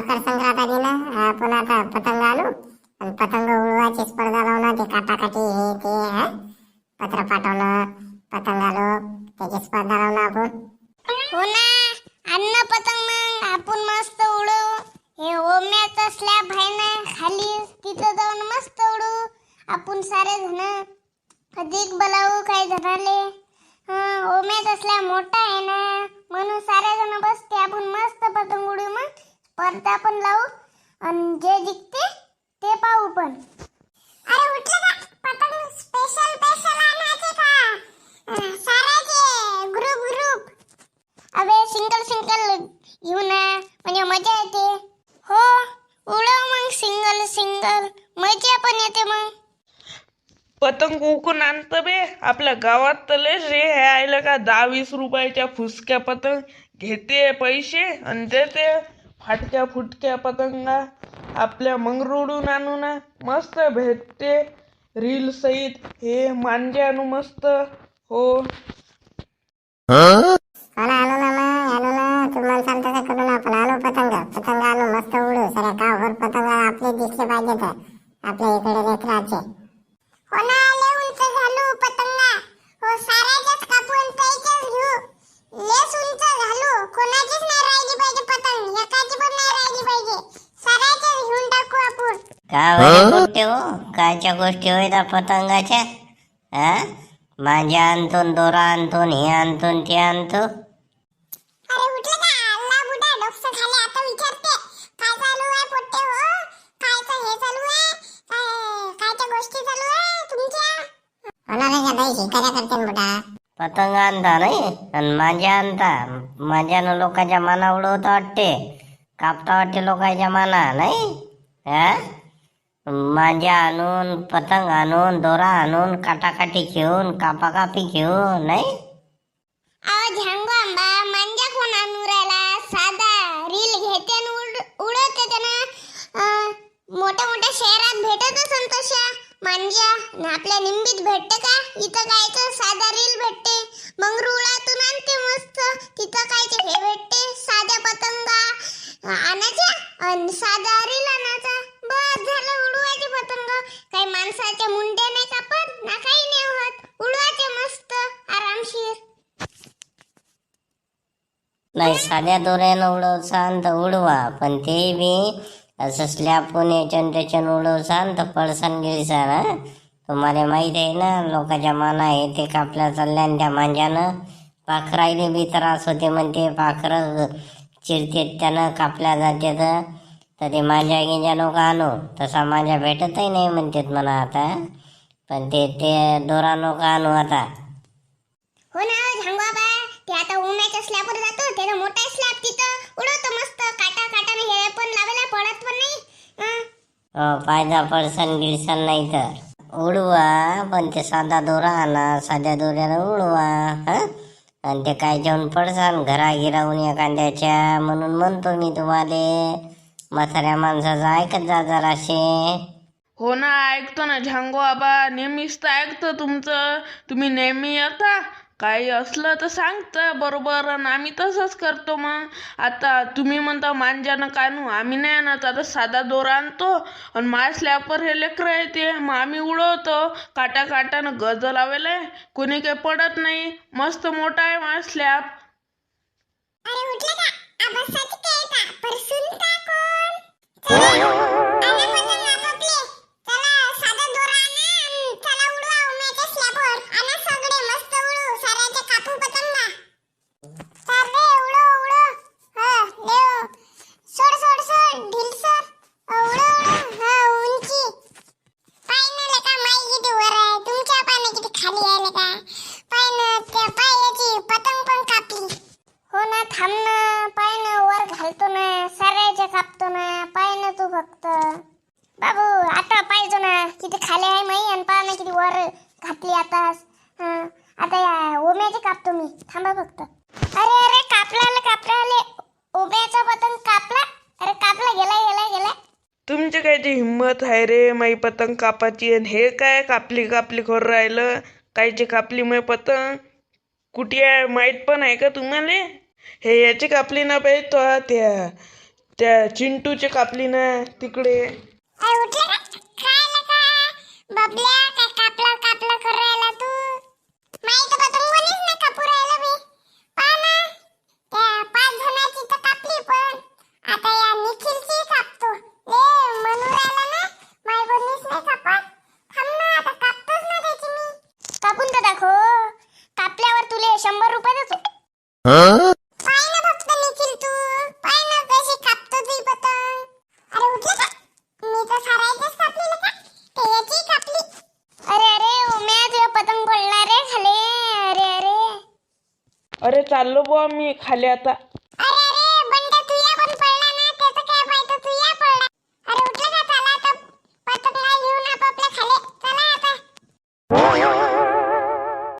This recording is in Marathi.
मकर संक्रांत आली ना. आपण आता पतंग आणू आणि पतंग उडवायची स्पर्धा लावणार ते काटाकाटी हे ते हा. पत्र पाठवणं पतंग आलो. त्याची स्पर्धा लावणं आपण. हो ना. अन्न पतंग मग आपण मस्त उडू. हे ओम्याचा स्लॅब आहे ना खाली तिथं जाऊन मस्त उडू. आपण सारे जण. अधिक बोलावू काही जणाले हं, ओम्याचा स्लॅब मोठा आहे ना. म्हणून सारे जण बसते. आपण मस्त पतंग उडू मग. पडदा पण लावू आणि जे जिंकते ते पाहू पण. अरे का? पतंग स्पेशल स्पेशल आणायचे का? साराचे ग्रुप ग्रुप अबे सिंगल सिंगल घेऊ ना. म्हणजे मजा येते. हो उडव मग सिंगल सिंगल मजा पण येते मग. पतंग उकून आणतं बे. आपल्या गावात तर रे. हे आयलं का दहा वीस रुपयाच्या फुसक्या पतंग. घेते पैसे आणि देते. फाटक्या फुटक्या पतंगा आपल्या मंगरुडून आणू ना मस्त भेटते. रील सहित हे मांजे आणू मस्त. हो. ना मग आणू ना. तुम्हाला सांगतो तसं करू ना आपण? आणू पतंग पतंग आणू मस्त उडू सगळ्या गावभर पतंग आपले दिसले पाहिजे तर आपल्या इकडे लेकराचे हो ना लय उंच घालू पतंगा हो साऱ्याच्याच कापून त्याच्याच घेऊ लेस उंच घालू कोणाचीच नाही राहिली पाहिजे पतंग एकाची पण नाही राहिली पाहिजे साऱ्याच्याच घेऊन टाकू आपण काय गोष्टी हो कायच्या गोष्टी होय त्या पतंगाच्या हा? माझ्या आणतो दोरा आणतो हे आणतो ते आणतो अरे उठलं का? अल्ला बुडा डोकसं खाली आता विचारते. काय चालू आहे पोट्टे हो? पतंग आणता नाही? आणि माझ्या आणता. माझ्यानं लोकांच्या माना उडवता वाटते. कापता वाटते लोकांच्या माना नाही? हा? मांजा आणून पतंग आणून दोरा आणून काटाकाटी घेऊन कापाकापी घेऊन नाही? अहो झांगो आंबा मांजा कोण आणू राहिला? साधा रील घेते आणि उड उडवते त्यानं. मोठ्या मोठ्या शहरात भेटत असन तशा. मांजा न आपल्या निंबीत भेटते का? इथं कायचं साधा रील भेटते. मग रुळातून आणते मस्त. तिथं कायचे हे भेटते. साध्या पतंगा आणायच्या? आणि साधा रील आणा बस झालं उडवायचे पतंग काही माणसाच्या मुंड्या नाही कापत ना काही नाही होत उडवायचे मस्त आरामशीर नाही साध्या दोऱ्यानं उडवसान तर उडवा पण ते बी असं स्लॅपून याच्यान त्याच्यान उडवसान तर पळसान गिळसान हा? तुम्हाला माहीत आहे ना लोकांच्या माना हे ते कापल्या चालल्यान त्या मांजानं पाखरायले बी त्रास होते म्हणते पाखरं चिरतेत त्यानं कापल्या जाते तर तर ते माझ्या गिंजा का आणू. तसा माझ्या भेटतही नाही म्हणतात मला आता पण ते ते दोरा का आणू आता हो ना झांगवाबा ते आता उन्हाच्या स्लॅबवर जातो त्याचा मोठा स्लॅब तिथं उडवतो मस्त. काटा काटाने हे पण लावायला पडत पण नाही. हं. हो फायदा पडसन गिळसन नाही तर. उडवा पण ते साधा दोरा आणा साध्या दोऱ्यानं उडवा हं? आणि ते काय जेवण पडसान? घरा गिरावून एखाद्याच्या म्हणून म्हणतो मी तुम्हाला. म्हाताऱ्या माणसाचं ऐकत जा जराशे. हो ना ऐकतो ना झांगो आबा नेहमीच तर ऐकतो तुमचं. तुम्ही नेहमी येता. काही असलं तर सांगता बरोबर आणि आम्ही तसंच करतो मग आता तुम्ही म्हणता मांजानं कानू आम्ही नाही आणत. आता साधा दोरा आणतो आणि माझ्या स्लॅबवर हे लेकरं येते मग आम्ही उडवतो. काटा काटानं गज लावेला कोणी काही पडत नाही. मस्त मोठा आहे माझा स्लॅब अरे उठलं का आबासाची काय का परसून का कोण चला, आणा पतंग आपापले. चला, साधा दोरा आणा आणि चला उडवा उन्हाच्या स्लॅबवर. आणा सगळे मस्त उडू, साऱ्याचे कापू पतंगा. चाल रे, उडव, उडव. हं, लेव. सोड, सोड, सोड, ढील सोड. अ, उडव, उडव. हं, उंची. पाय ना लेका, माई किती वर आहे. तुमच्या पाय किती खाली आहे लेका. पाय ना, त्या पायाची पतंग पण कापली. हो ना थांब ना पाय ना वर घालतो ना साऱ्याच्या कापतो ना पाय ना तू फक्त बाबू आता पाहिजो ना किती खाली माई आणि पाय ना किती वर घातली आता हं, आता या ओम्याचे कापतो मी थांबा फक्त. अरे अरे कापला आलं, कापला आले ओम्याचा पतंग कापला? अरे कापला गेला गेला गेला तुमची काय जी हिंमत आहे रे माई पतंग कापाची? आणि हे काय कापली कापली खोर राहिलं? कायची कापली मै पतंग? कुठे आहे? माहीत पण आहे का तुम्हाला? हे याची कापली ना पाहिजे तो त्या त्या चिंटूचे कापली ना तिकडे. अरे उठले. Black. चाललो बुवा मी खाली आता.